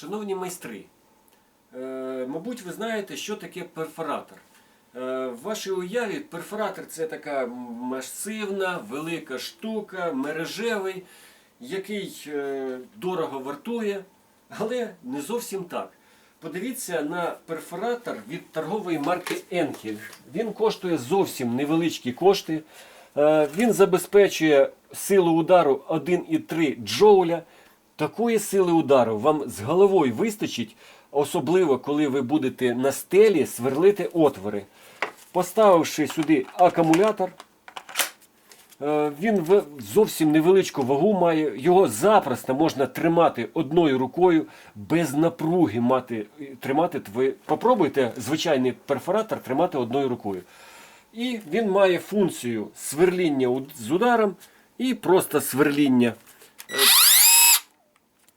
Шановні майстри, е, мабуть, ви знаєте, що таке перфоратор. Е, В вашій уяві перфоратор це така масивна, велика штука, мережевий, який е, дорого вартує, але не зовсім так. Подивіться на перфоратор від торгової марки Enkel. Він коштує зовсім невеличкі кошти. Він забезпечує силу удару 1,3 джоуля. Такої сили удару вам з головою вистачить, особливо коли ви будете на стелі сверлити отвори. Поставивши сюди акумулятор, е, він зовсім невеличку вагу має. Його запросто можна тримати одною рукою, без напруги мати, тримати. Ви попробуйте звичайний перфоратор тримати одною рукою. І він має функцію сверління з ударом і просто сверління.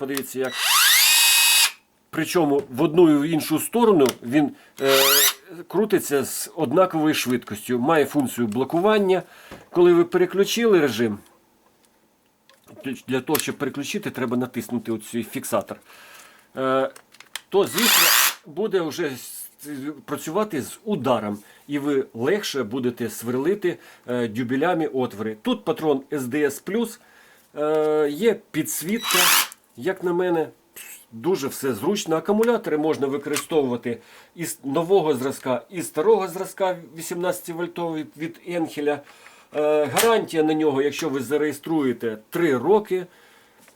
Подивіться, як. Причому в одну і в іншу сторону він е, крутиться з однаковою швидкістю. Має функцію блокування. Коли ви переключили режим, для того, щоб переключити, треба натиснути оцей фіксатор. Е, то, звісно, буде вже працювати з ударом, і ви легше будете сверлити е, дюбелями отвори. Тут патрон SDS е, є підсвітка, як на мене. Дуже все зручно. Акумулятори можна використовувати із нового зразка, і старого зразка 18 вольтовий від Енхеля. Е, гарантія на нього, якщо ви зареєструєте 3 роки.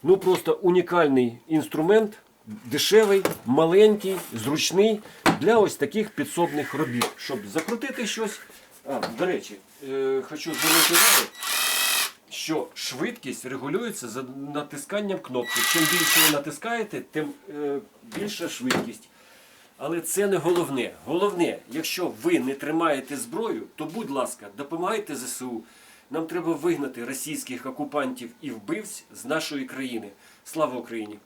Ну просто унікальний інструмент, дешевий, маленький, зручний для ось таких підсобних робіт. Щоб закрутити щось. А, до речі, е, хочу звернути увагу, що швидкість регулюється за натисканням кнопки. Чим більше ви натискаєте, тим е, більша швидкість. Але це не головне. Головне, якщо ви не тримаєте зброю, то будь ласка, допомагайте ЗСУ. Нам треба вигнати російських окупантів і вбивць з нашої країни. Слава Україні!